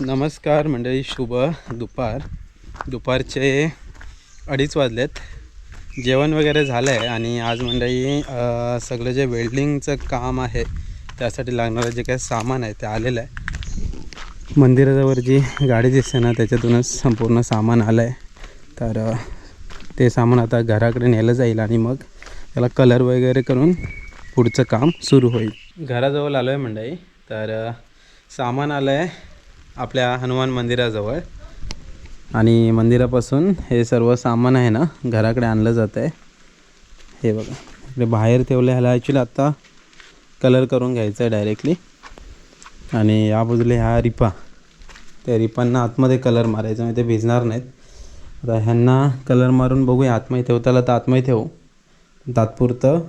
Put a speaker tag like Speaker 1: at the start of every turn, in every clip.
Speaker 1: नमस्कार मंडळी शुभ दुपार. दुपारचे अडीच वाजलेत. जेवण वगैरे झालं आहे आणि आज मंडळी सगळं जे वेल्डिंगचं काम आहे त्यासाठी लागणारं जे काही सामान आहे ते आलेलं आहे. मंदिराजवळ जी गाडी दिसते ना त्याच्यातूनच संपूर्ण सामान आलं आहे तर ते सामान आता घराकडे नेलं जाईल आणि मग त्याला कलर वगैरे करून पुढचं काम सुरू होईल. घराजवळ आलो आहे मंडळी तर सामान आलं आहे आपल्या हनुमान मंदिराजवळ. आणि मंदिरापासून हे सर्व सामान आहे ना घराकडे आणलं जातं आहे. हे बघा इकडे बाहेर ठेवलं ह्याला ॲक्च्युली आत्ता कलर करून घ्यायचं आहे डायरेक्टली आणि या बाजूला ह्या रिपा त्या रिपांना आतमध्ये कलर मारायचा म्हणजे ते भिजणार नाहीत. आता ह्यांना कलर मारून बघूया आतमध्ये ठेवताला तर आतमध्ये ठेवू. तात्पुरतं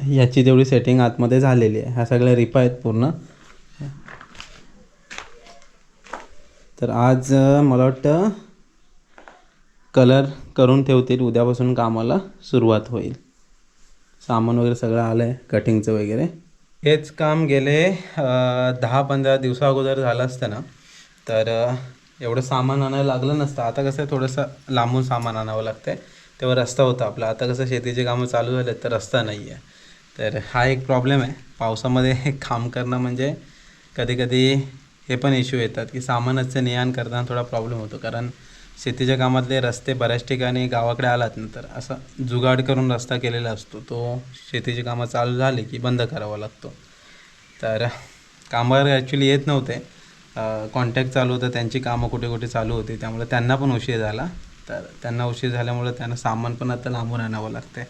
Speaker 1: ह्याची तेवढी सेटिंग आतमध्ये झालेली आहे. ह्या सगळ्या रिपा आहेत पूर्ण. तर आज मला वाटतं कलर करून ठेवतील. उद्यापासून कामाला सुरुवात होईल. सामान वगैरे सगळं आलं आहे कटिंगचं वगैरे. हेच काम गेले दहा पंधरा दिवसा अगोदर झालं असतं ना. तर एवढं सामान आणायला लागलं नसतं. आता कसं थोडंसं लांबून सामान आणावं लागतं आहे तेव्हा रस्ता होता आपला. आता कसं शेतीचे कामं चालू झाले तर रस्ता नाही आहे तर हा एक प्रॉब्लेम आहे. पावसामध्ये काम करणं म्हणजे कधी कधी हे पण इश्यू येतात की सामानाचं ने आण करताना थोडा प्रॉब्लेम होतो. कारण शेतीच्या कामातले रस्ते बऱ्याच ठिकाणी गावाकडे आलात ना तर असा जुगाड करून रस्ता केलेला असतो. तो शेतीची कामं चालू झाली की बंद करावा लागतो. तर कामगार ॲक्च्युली येत नव्हते. कॉन्टॅक्ट चालू होतं त्यांची कामं कुठे कुठे चालू होती त्यामुळे त्यांना पण उशीर झाला. तर त्यांना उशीर झाल्यामुळे त्यांना सामान पण आता लांबून आणावं लागते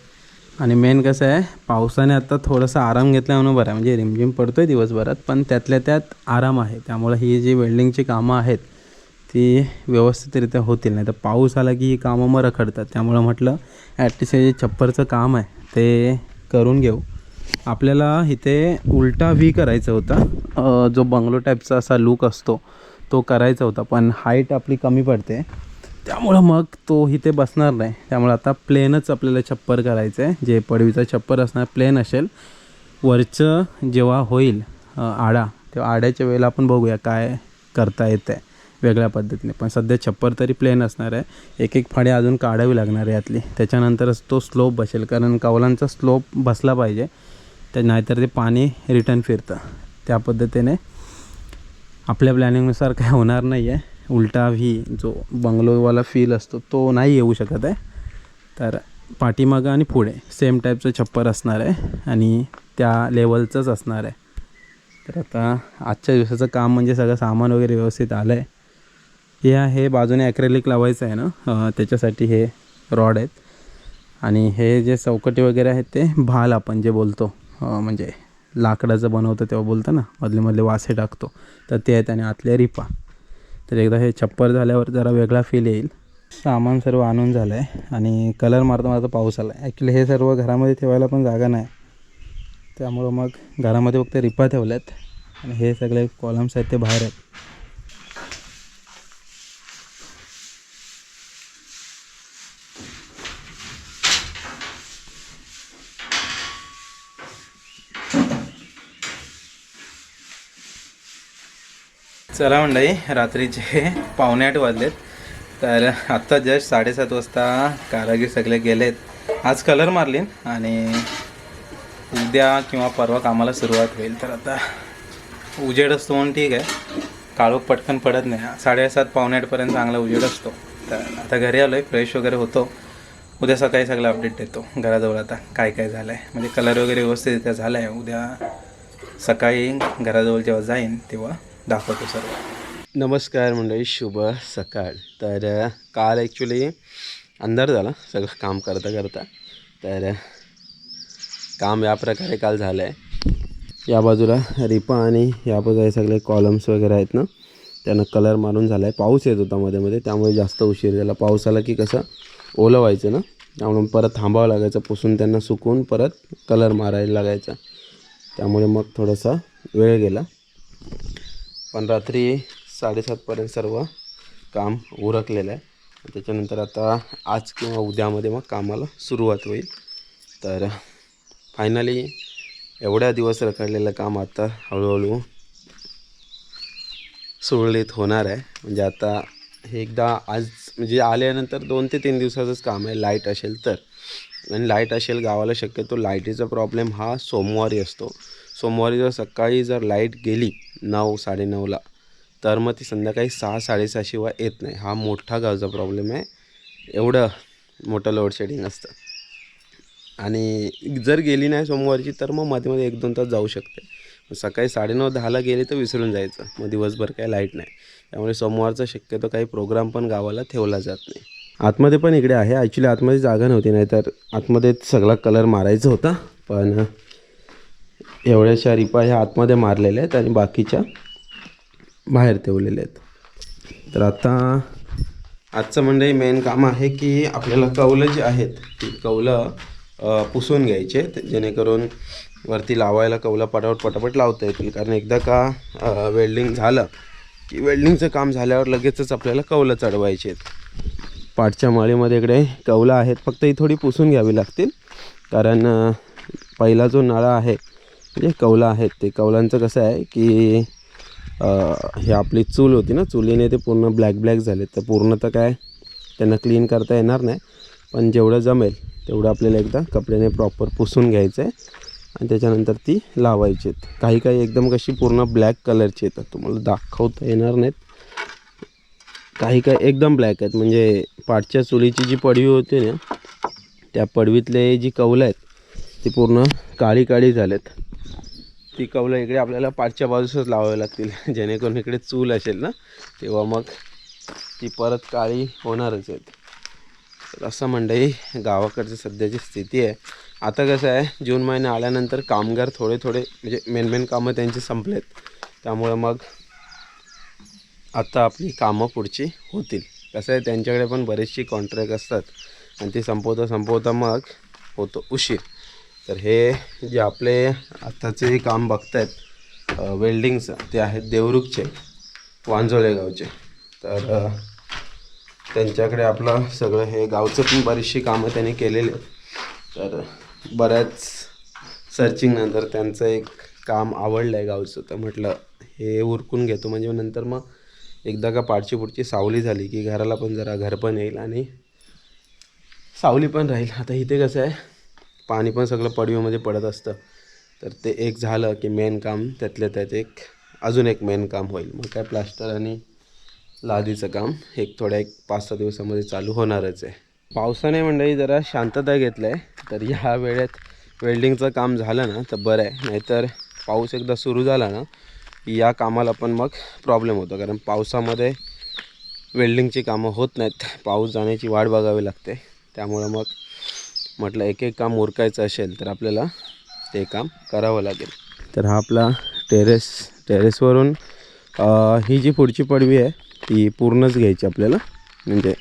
Speaker 1: आणि मेन कसं आहे पावसाने आता थोडासा आराम घेतला म्हणून बरं आहे. म्हणजे रिमझिम पडतो आहे दिवसभरात पण त्यातल्या त्यात आराम आहे. त्यामुळे ही जी वेल्डिंगची कामं आहेत ती व्यवस्थितरित्या होतील. नाही तर पाऊस आला की ही कामं मग रखडतात त्यामुळं म्हटलं ॲटलिस्ट हे जे छप्परचं काम आहे ते करून घेऊ. आपल्याला इथे उलटा व्ही करायचा होता. जो बंगलो टाईपचा असा लूक असतो तो करायचा होता. पण हाईट आपली कमी पडते. त्यामुळं मग तो इथे बसणार नाही. त्यामुळे आता प्लेनच आपल्याला छप्पर करायचं आहे जे पडवीचं छप्पर असणार प्लेन असेल. वरचं जेव्हा होईल आडा तेव्हा आड्याच्या वेळेला आपण बघूया काय करता येतं आहे वेगळ्या पद्धतीने. पण सध्या छप्पर तरी प्लेन असणार आहे. एक एक फाडी अजून काढावी लागणार आहे यातली. त्याच्यानंतरच तो स्लोप बसेल. कारण कौलांचा स्लोप बसला पाहिजे. त्या नाहीतर ते पाणी रिटर्न फिरतं. त्या पद्धतीने आपल्या प्लॅनिंगनुसार काय होणार नाही आहे उलटा व्ही जो बंगलोवाला फील असतो तो नाही येऊ शकत आहे. तर पाठीमागं आणि पुढे सेम टाईपचं छप्पर असणार आहे आणि त्या लेवलचंच असणार आहे. तर आता आजच्या दिवसाचं काम म्हणजे सगळं सामान वगैरे व्यवस्थित आलं आहे हे आहे बाजूने ॲक्रेलिक लावायचं आहे ना? त्याच्यासाठी हे रॉड आहेत. आणि हे जे चौकटी वगैरे आहेत ते भाल आपण जे बोलतो म्हणजे लाकडाचं बनवतो तेव्हा बोलतो ना? मधले मधले वासे टाकतो. तर ते आहेत आणि आतल्या रिपा. तर एकदा हे छप्पर झाल्यावर जरा वेगळा फील येईल. सामान सर्व आणून झालं आहे आणि कलर मारता मारता पाऊस आला आहे ॲक्च्युली हे सर्व घरामध्ये ठेवायला पण जागा नाही. त्यामुळं मग घरामध्ये फक्त रिपा ठेवल्यात. आणि हे सगळे कॉलम्स आहेत ते बाहेर आहेत. चला मंडळी रात्रीचे पावणे आठ वाजलेत. तर आत्ता जस्ट साडेसात वाजता कारागीर सगळे गेलेत. आज कलर मारलीन आणि उद्या किंवा परवा कामाला सुरुवात होईल. तर आता उजेड असतो म्हणून ठीक आहे. काळोख पटकन पडत नाही. साडेसात पावणे आठपर्यंत चांगला उजेड असतो. तर आता घरी आलो आहे फ्रेश वगैरे होतो. उद्या सकाळी सगळं अपडेट देतो घराजवळ आता काय काय झालं आहे म्हणजे कलर वगैरे व्यवस्थितरित्या झाला आहे उद्या सकाळी घराजवळ जेव्हा जाईन तेव्हा दाखवतो सर्व नमस्कार मंडळी शुभ सकाळ. तर काल ॲक्च्युली अंधार झाला सगळं काम करता करता. तर काम या प्रकारे काल झालं आहे या बाजूला रिपा आणि या बाजूला हे सगळे कॉलम्स वगैरे आहेत ना त्यांना कलर मारून झाला आहे पाऊस येत होता मध्ये मध्ये त्यामुळे जास्त उशीर झाला. पाऊस आला की कसं ओलं व्हायचं ना त्यामुळे परत थांबावं लागायचं पुसून त्यांना सुकून परत कलर मारायला लागायचा. त्यामुळे मग थोडासा वेळ गेला. पण रात्री साडेसातपर्यंत सर्व काम उरकलेलं आहे. त्याच्यानंतर आता आज किंवा उद्यामध्ये मग कामाला सुरुवात होईल. तर फायनली एवढ्या दिवस रखडलेलं काम आता हळूहळू सुरळीत होणार आहे. म्हणजे आता हे एकदा आज म्हणजे आल्यानंतर दोन ते तीन दिवसाचंच काम आहे. लाइट असेल तर. आणि लाइट असेल गावाला शक्यतो लाईटीचा प्रॉब्लेम हा सोमवारी असतो. सोमवारी जर सकाळी जर लाइट गेली नऊ साडेनऊला तर मग ती संध्याकाळी सहा साडेसहाशिवाय येत नाही. हा मोठा गावचा प्रॉब्लेम आहे. एवढं मोठं लोडशेडिंग असतं. आणि जर गेली नाही सोमवारची तर मग मध्ये मध्ये एक दोन तास जाऊ शकते. सकाळी साडेनऊ दहाला गेली तर विसरून जायचं. मग दिवसभर काय लाइट नाही. त्यामुळे सोमवारचा शक्यतो काही प्रोग्राम पण गावाला ठेवला जात नाही. आतमध्ये पण इकडे आहे. ॲक्च्युली आतमध्ये जागा नव्हती नाही तर आतमध्ये सगळा कलर मारायचा होता. पण एवढ्याशा रिपा ह्या आतमध्ये मारलेल्या आहेत आणि बाकीच्या बाहेर ठेवलेल्या आहेत. तर आता आजचं म्हणजे मेन काम आहे की आपल्याला कौलं जी आहेत ती कौलं पुसून घ्यायचे जेणेकरून वरती लावायला कौलं पटापट पटापट लावता येतील. कारण एकदा का वेल्डिंग झालं की वेल्डिंगचं काम झाल्यावर लगेचच आपल्याला कौलं चढवायचे आहेत. पाठच्या माळीमध्ये इकडे कौलं आहेत फक्त ही थोडी पुसून घ्यावी लागतील. कारण पहिला जो नळा आहे म्हणजे कौलं आहेत ते कौलांचं कसं आहे की हे आपली चूल होती ना चुलीने ते पूर्ण ब्लॅक ब्लॅक झाले तर पूर्ण तर काय त्यांना क्लीन करता येणार नाही. पण जेवढं जमेल तेवढं आपल्याला एकदा कपड्याने प्रॉपर पुसून घ्यायचं आहे आणि त्याच्यानंतर ती लावायची आहेत. काही काही एकदम कशी पूर्ण ब्लॅक कलरची येतात. तुम्हाला दाखवता येणार नाहीत. काही काही एकदम ब्लॅक आहेत. म्हणजे पाठच्या चुलीची जी पडवी होती ना त्या पडवीतले जी कौलं आहेत ती पूर्ण काळी काळी झालेत. ती कौलं इकडे आपल्याला पाठच्या बाजूसच लावावी लागतील. जेणेकरून इकडे चूल असेल ना तेव्हा मग ती परत काळी होणारच आहेत. तर असं मंडई गावाकडची सध्याची स्थिती आहे. आता कसं आहे जून महिना आल्यानंतर कामगार थोडे थोडे म्हणजे मेन मेन कामं त्यांची संपलेत. त्यामुळं मग आता आपली कामं पुढची होतील. कसं आहे त्यांच्याकडे पण बरेचशी कॉन्ट्रॅक्ट असतात. आणि ती संपवता संपवता मग होतो उशीर. तर हे जे आपले आत्ताचे काम बघतायत वेल्डिंगचं ते आहेत देवरुखचे वांजोळे गावचे तर त्यांच्याकडे आपलं सगळं हे गावचं पण बरीचशी कामं त्यांनी केलेली आहेत. तर बऱ्याच सर्चिंगनंतर त्यांचं एक काम आवडलं आहे गावचं. तर म्हटलं हे उरकून घेतो. म्हणजे नंतर मग एकदा का पाठची पुढची सावली झाली की घराला पण जरा घर पण येईल आणि सावली पण राहील. आता इथे कसं आहे पाणी पण सगळं पडवीमध्ये पडत असतं. तर ते एक झालं की मेन काम त्यातल्या त्यात एक अजून एक मेन काम होईल. मग काय प्लास्टर आणि लादीचं काम एक थोड्या एक पाच सहा दिवसामध्ये चालू होणारच आहे. पावसाने मंडळी जरा शांतता घेतलं आहे तर ह्या वेळेत वेल्डिंगचं काम झालं ना तर बरं आहे. नाहीतर पाऊस एकदा सुरू झाला ना की या कामाला पण मग प्रॉब्लेम होतो. कारण पावसामध्ये वेल्डिंगची कामं होत नाहीत. पाऊस जाण्याची वाट बघावी लागते. त्यामुळं मग म्हटलं एक एक काम उरकायचं असेल तर आपल्याला ते काम करावं लागेल. तर हा आपला टेरेस टेरेसवरून ही जी पुढची पडवी आहे ती पूर्णच घ्यायची आपल्याला. म्हणजे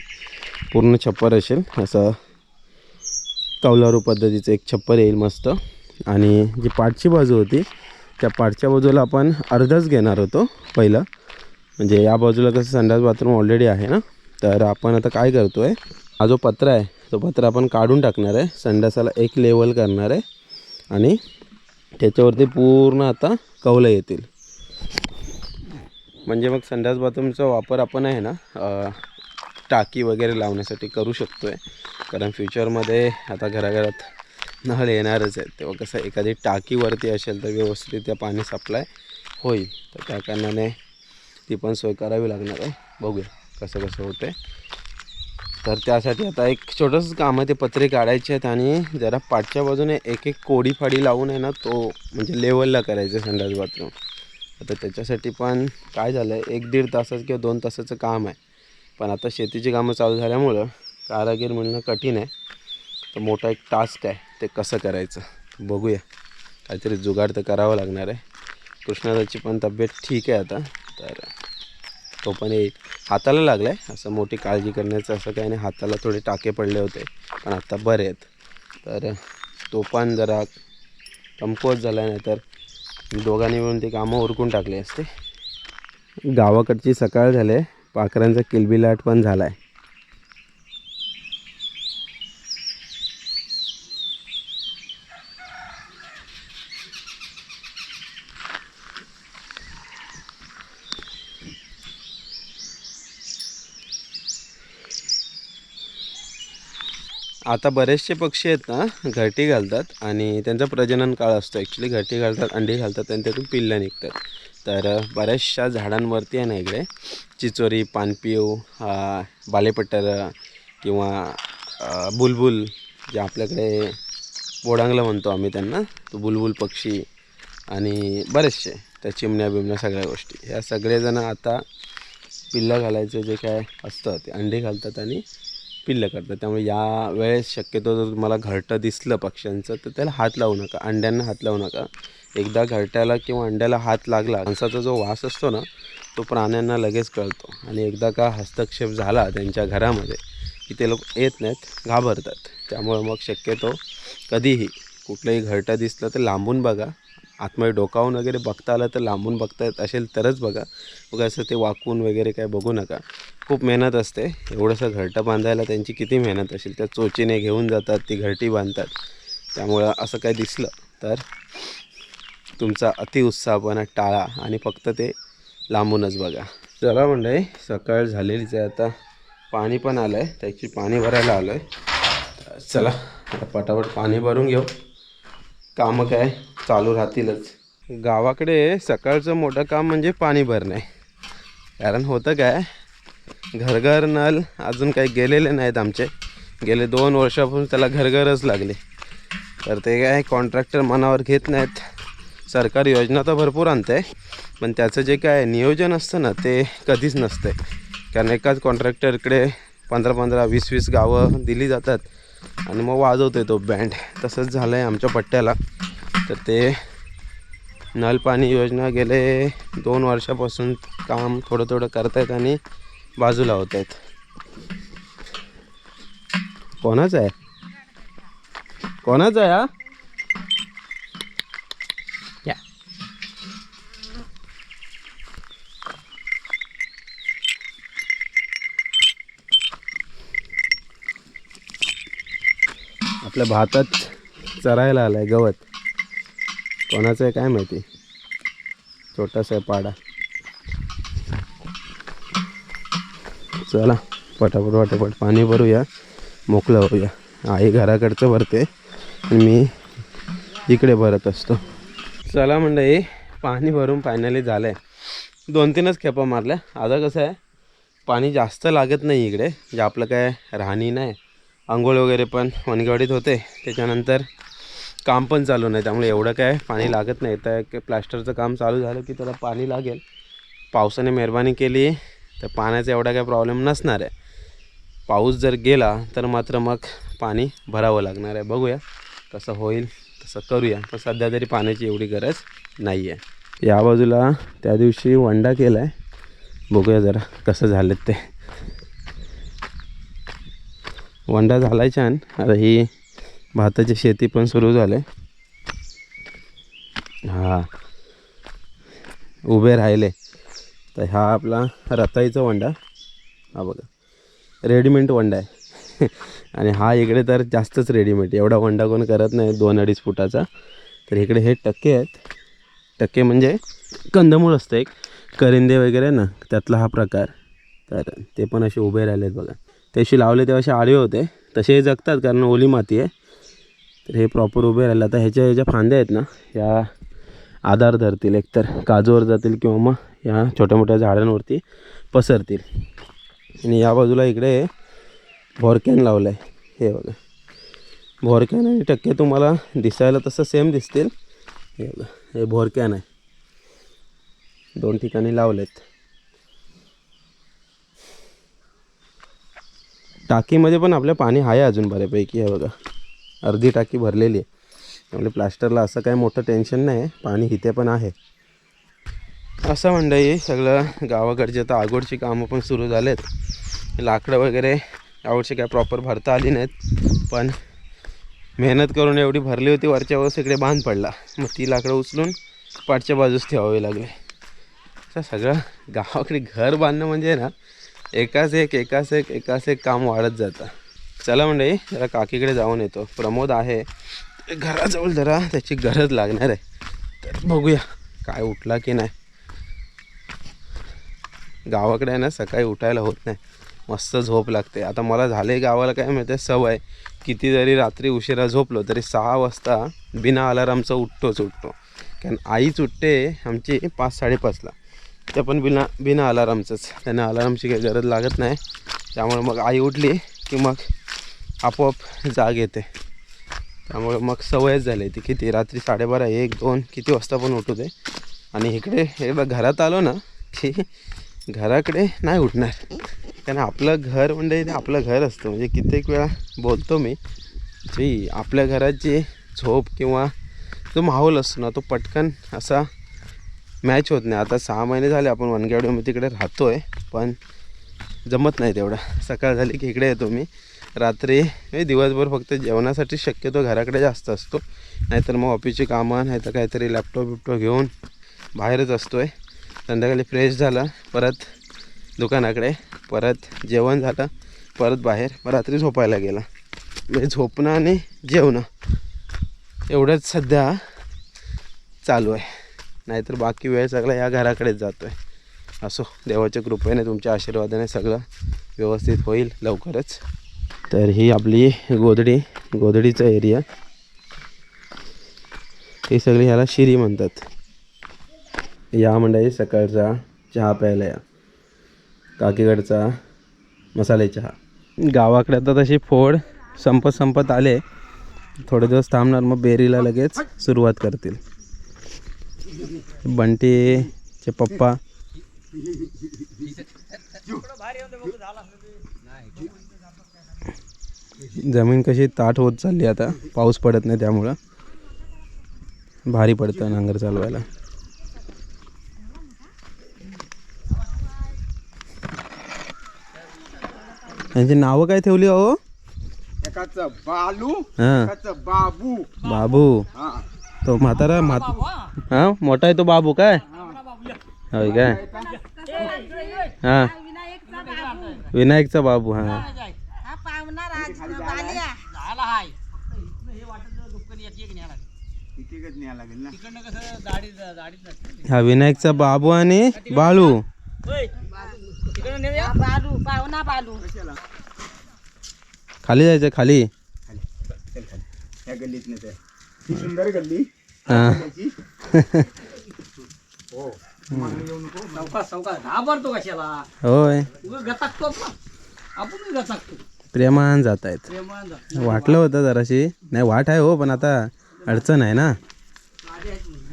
Speaker 1: पूर्ण छप्पर असेल असं कौलारू पद्धतीचं एक छप्पर येईल मस्त. आणि जी पाठची बाजू होती त्या पाठच्या बाजूला आपण अर्धच घेणार होतो पहिलं. म्हणजे या बाजूला कसं संडास बाथरूम ऑलरेडी आहे ना तर आपण आता काय करतो आहे हा जो पत्रा आहे तो पत्रा आपण काढून टाकणार आहे. संडासाला एक लेवल करणार आहे. आणि त्याच्यावरती पूर्ण आता कौलं येतील. म्हणजे मग संडास बाथरूमचा वापर आपण आहे ना टाकी वगैरे लावण्यासाठी करू शकतो आहे कारण फ्युचरमध्ये आता घराघरात नळ येणारच आहे तेव्हा कसं एखादी टाकीवरती असेल तर व्यवस्थित त्या पाणी सप्लाय होईल. तर त्या कारणाने ती पण सोय करावी लागणार आहे. बघूया कसं कसं होतं आहे तर त्यासाठी आता एक छोटंसं काम आहे ते पत्रे काढायचे आहेत आणि जरा पाठच्या बाजूने एक एक कोडी फाडी लावून आहे ना तो म्हणजे लेवलला करायचं संडास बाथरूम आता त्याच्यासाठी पण काय झालं आहे एक दीड तासाचं किंवा दोन तासाचं काम आहे. पण आता शेतीची कामं चालू झाल्यामुळं कारागीर मिळणं कठीण आहे. तर मोठा एक टास्क आहे ते कसं करायचं? बघूया. काहीतरी जुगाड तर करावं लागणार आहे. कृष्णादाची पण तब्येत ठीक आहे आता. तर तो पण एक हाताला लागला आहे असं मोठी काळजी करण्याचं असं काही नाही. हाताला थोडे टाके पडले होते पण आत्ता बरे आहेत. तर तो पण जरा कमकुवत झाला नाही तर दोघांनी मिळून ते कामं उरकून टाकले असते. गावाकडची सकाळ झाले पाखरांचा किलबिलाट पण झाला आहे आता बरेचसे पक्षी आहेत ना घरटी घालतात आणि त्यांचा प्रजनन काळ असतो. ॲक्च्युली घरटी घालतात अंडी घालतात आणि त्यातून पिल्लं निघतात. तर बऱ्याचशा झाडांवरती आहे ना इकडे चिचोरी पानपिऊ बालेपट्टर किंवा बुलबुल जे आपल्याकडे बोडांगला म्हणतो आम्ही त्यांना तो बुलबुल पक्षी आणि बरेचसे त्या चिमण्या बिमण्या सगळ्या गोष्टी. ह्या सगळेजणं आता पिल्लं घालायचं जे काय असतं ते अंडी घालतात आणि पिल्लं करतात. त्यामुळे या वेळेस शक्यतो जर तुम्हाला घरटं दिसलं पक्ष्यांचं तर त्याला हात लावू नका. अंड्यांना हात लावू नका. एकदा घरट्याला किंवा अंड्याला हात लागला माणसाचा जो वास असतो ना तो प्राण्यांना लगेच कळतो. आणि एकदा का हस्तक्षेप झाला त्यांच्या घरामध्ये की ते लोक येत नाहीत घाबरतात. त्यामुळे मग शक्यतो कधीही कुठलंही घरटं दिसलं तर लांबून बघा. आतमध्ये डोकावून वगैरे बघता आलं तर लांबून बघता येत असेल तरच बघा. मग असं ते वाकून वगैरे काय बघू नका. खूप मेहनत असते. एवढंसं घरटं बांधायला त्यांची किती मेहनत असेल. त्या चोचीने घेऊन जातात ती घरटी बांधतात. त्यामुळं असं काय दिसलं तर तुमचा अतिउत्साहपणा टाळा आणि फक्त ते लांबूनच बघा. चला म्हणजे सकाळ झालेलीच आहे आता. पाणी पण आलं आहे त्याची पाणी भरायला आलो आहे चला आता पटापट पाणी भरून घेऊ. कामं काय? चालू राहतीलच. गावाकडे सकाळचं मोठं काम म्हणजे पाणी भरणे. कारण होतं काय? घरघर नल अजून काही गेलेले नाहीत आमचे. गेले दोन वर्षापासून त्याला घरघरच लागले. तर ते काय कॉन्ट्रॅक्टर मनावर घेत नाहीत. सरकारी योजना तर भरपूर आणते. पण त्याचं जे काय नियोजन असतं ना ते कधीच नसते. कारण एकाच कॉन्ट्रॅक्टरकडे पंधरा पंधरा वीस वीस गावं दिली जातात. आणि मग वाजवतो आहे तो बँड तसंच झालं आहे आमच्या पट्ट्याला. तर ते नल पाणी योजना गेले. दोन वर्षापासून काम थोडं थोडं करतायत आणि बाजूला होत आहेत कोणाचं आहे? कोणाचं आहे हा? आपल्या भातात चरायला आलं आहे गवत. कोणाचं आहे काय माहिती? छोटासा आहे पाडा. चला पटापट पटापट पाणी भरूया मोकळं होऊया. आई घराकडचं भरते आणि मी इकडे भरत असतो. चला मंडळी पाणी भरून फायनली झालं आहे दोन तीनच खेपा मारल्या. आता कसं आहे पाणी जास्त लागत नाही इकडे जे आपलं काय राहणी नाही आंघोळ वगैरे पण वनगडीत होते. त्याच्यानंतर काम पण चालू नाही. त्यामुळे एवढं काय पाणी लागत नाही. तर प्लास्टरचं काम चालू झालं की त्याला पाणी लागेल. पावसाने मेहरबानी केली. तर पाण्याचा एवढा काय प्रॉब्लेम नसणार आहे. पाऊस जर गेला तर मात्र मग पाणी भरावं लागणार आहे. बघूया कसं होईल तसं करूया. पण सध्या तरी पाण्याची एवढी गरज नाही आहे. या बाजूला त्या दिवशी वंडा केला आहे बघूया जरा कसं झालं ते. वंडा झाला छान. आता ही भाताची शेती पण सुरू झाले हा. उभे राहिले. तर हा आपला रताईचा वंडा. हा बघा. रेडीमेड वंडा आहे. आणि हा इकडे तर जास्तच रेडीमेड एवढा वंडा कोण करत नाही दोन अडीच फुटाचा. तर इकडे हे टक्के आहेत. टक्के म्हणजे कंदमूळ असतं एक. करिंदे वगैरे ना त्यातला हा प्रकार. तर ते पण असे उभे राहिले आहेत बघा. त्याशी लावले तेव्हा असे आडवे होते. तसे हे जगतात कारण ओली माती आहे. तर हे प्रॉपर उभे राहिले. आता ह्याच्या ह्याच्या फांद्या आहेत ना या आधार धरतील. एकतर काजूवर जातील किंवा मग या छोट्या मोठ्या झाडांवरती पसरतील. आणि या बाजूला इकडे भोरकॅन लावलं आहे हे बघा. भोरकॅन आणि टक्के तुम्हाला दिसायला तसं सेम दिसतील. हे बघा. हे भोरकॅन आहे. दोन ठिकाणी लावलेत. टाकीमध्ये पण आपलं पाणी आहे अजून बऱ्यापैकी आहे बघा. अर्धी टाकी भरलेली आहे. त्यामुळे प्लास्टरला असं काही मोठं टेन्शन नाही आहे पाणी इथे पण आहे. असं मंडळी सगळं गावाकडचे आता आगोडची कामं पण सुरू झालेत. लाकडं वगैरे आवडची काय प्रॉपर भरता आली नाहीत पण मेहनत करून एवढी भरली होती वरच्या वर इकडे बांध पडला. मग ती लाकडं उचलून पाठच्या बाजूस ठेवावी लागली. असं सगळं गावाकडे घर बांधणं म्हणजे ना एकाच एक एकाच एक एकाच एक काम वाढत जातं. चला म्हणजे जरा काकीकडे जाऊन येतो. प्रमोद आहे. घराजवळ जरा त्याची गरज लागणार आहे. तर बघूया काय उठला की नाही. गावाकडे आहे ना सकाळी उठायला होत नाही. मस्त झोप लागते. आता मला झाले गावाला काय माहिती सवय. किती जरी रात्री उशिरा झोपलो तरी सहा वाजता बिना अलारामचं उठतोच उठतो. कारण आईच उठते आमची पाच साडेपाचला. ते पण बिना बिना अलारामचंच त्यांना अलारामची काही गरज लागत नाही. त्यामुळे मग आई उठली की मग आपोआप जाग येते. त्यामुळे मग सवयच झाली ती किती? रात्री साडेबारा एक दोन किती वाजता पण उठू दे. आणि इकडे एकदा घरात आलो ना की घराकडे नाही उठणार. कारण आपलं घर म्हणजे ते आपलं घर असतं. म्हणजे कित्येक वेळा बोलतो मी की आपल्या घराची झोप किंवा जो माहोल असतो ना तो पटकन असा मॅच होत नाही. आता सहा महिने झाले आपण वनगावडीमध्ये तिकडे राहतो आहे पण जमत नाही तेवढं. सकाळ झाली की इकडे येतो मी. रात्री दिवसभर फक्त जेवणासाठी शक्यतो घराकडे जास्त असतो. नाहीतर मग ऑफिसची कामं नाहीतर काहीतरी लॅपटॉप बिपटॉप घेऊन बाहेरच असतो आहे संध्याकाळी फ्रेश झालं परत दुकानाकडे परत जेवण झालं परत बाहेर मग रात्री झोपायला गेला. म्हणजे झोपणं आणि जेवणं एवढंच सध्या चालू आहे. नाहीतर बाकी वेळ सगळा या घराकडेच जातो आहे असो देवाच्या कृपेने तुमच्या आशीर्वादाने सगळं व्यवस्थित होईल लवकरच. तर ही आपली गोधडी गोधडीचा एरिया हे सगळी ह्याला शिरी म्हणतात. या मंडळी सकाळचा चहा प्यायला या. काकीकडचा मसाले चहा. गावाकडे आता तशी फोड संपत संपत आले. थोडे दिवस थांबणार मग बेरीला लगेच सुरुवात करतील. बंटीचे पप्पा. जमीन कशी ताट होत चालली आता. पाऊस पडत नाही त्यामुळं. भारी पडतं नांगर चालवायला. यांची नावं काय ठेवली अहो?
Speaker 2: एकाचं बालू
Speaker 1: हां.
Speaker 2: एकाचं बाबू.
Speaker 1: बाबू.
Speaker 2: हा.
Speaker 1: तो म्हातारा म्हात हा? मोठा आहे तो बाबू काय? होय काय? हा. विनायकचा बाबू हा.
Speaker 3: हा
Speaker 1: विनायकचा बाबू आणि बाळू.
Speaker 3: बालू
Speaker 1: खाली जायचं खाली.
Speaker 2: ही सुंदर गल्ली.
Speaker 1: हा.
Speaker 2: त्याची हो. मागणी येऊ नको.
Speaker 4: सावकाश सावकाश घाबरतो कशाला?
Speaker 1: होय.
Speaker 4: उगा आपण.
Speaker 1: प्रेमान जात आहेत
Speaker 4: प्रेमान जा.
Speaker 1: वाटलं होतं जराशी. नाही वाट आहे हो पण आता अडचण आहे ना.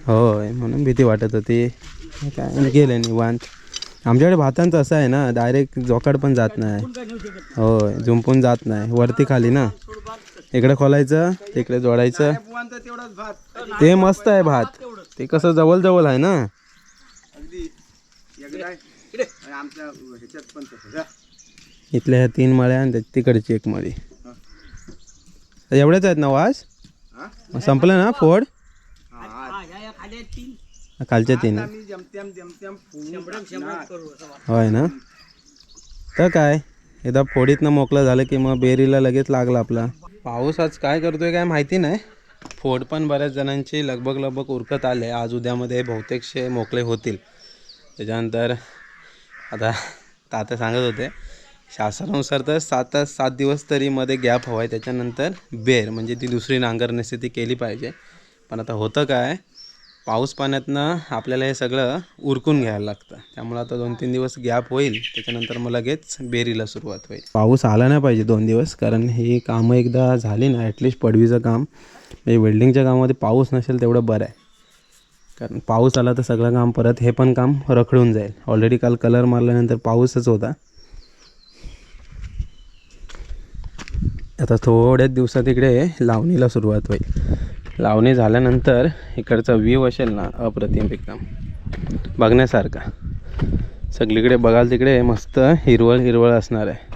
Speaker 1: होय म्हणून भीती वाटत होती. काय गेले निवांत. आमच्याकडे भातांचं असं आहे ना डायरेक्ट जोकाड पण जात नाही. होय झुंपून जात नाही. वरती खाली ना. इकडे खोलायचं तिकडे जोडायचं. ते मस्त आहे भात. ते कसं जवळ जवळ आहे ना? इथल्या ह्या तीन मळ्या आणि त्या तिकडची एक मळी. एवढ्याच आहेत ना वास? संपलं ना फोड?
Speaker 4: तीन
Speaker 1: खालच्या तीन होय ना? तर काय? एकदा फोडीतनं मोकळं झालं की मग बेरीला लगेच लागला आपला. पाऊस आज काय करतोय काय माहिती नाही. फोड पण बऱ्याच जणांची लगबग लगबग उरकत आले. आज उद्यामध्ये बहुतेकशे मोकळे होतील. त्याच्यानंतर आता तात्या सांगत होते शासनानुसार तर सात सात दिवस तरी मध्ये गॅप हवा आहे त्याच्यानंतर बेर म्हणजे ती दुसरी नांगरण्याची ती केली पाहिजे. पण आता होतं काय? पाऊस पाण्यातनं आपल्याला हे सगळं उरकून घ्यायला लागतं. त्यामुळे आता दोन तीन दिवस गॅप होईल. त्याच्यानंतर मग लगेच बेरीला सुरुवात होईल. पाऊस आला नाही पाहिजे दोन दिवस कारण ही कामं एकदा झाली ना ॲटलिस्ट पडवीचं काम. म्हणजे वेल्डिंगच्या कामामध्ये पाऊस नसेल तेवढं बरं आहे. कारण पाऊस आला तर सगळं काम परत हे पण काम रखडून जाईल. ऑलरेडी काल कलर मारल्यानंतर पाऊसच होता. आता थोड्याच दिवसात इकडे लावणीला सुरुवात होईल. लावणी झाल्यानंतर इकडचा व्ह्यू असेल ना अप्रतिम एकदम. बघण्यासारखा. सगळीकडे बघाल तिकडे मस्त हिरवळ हिरवळ असणार आहे.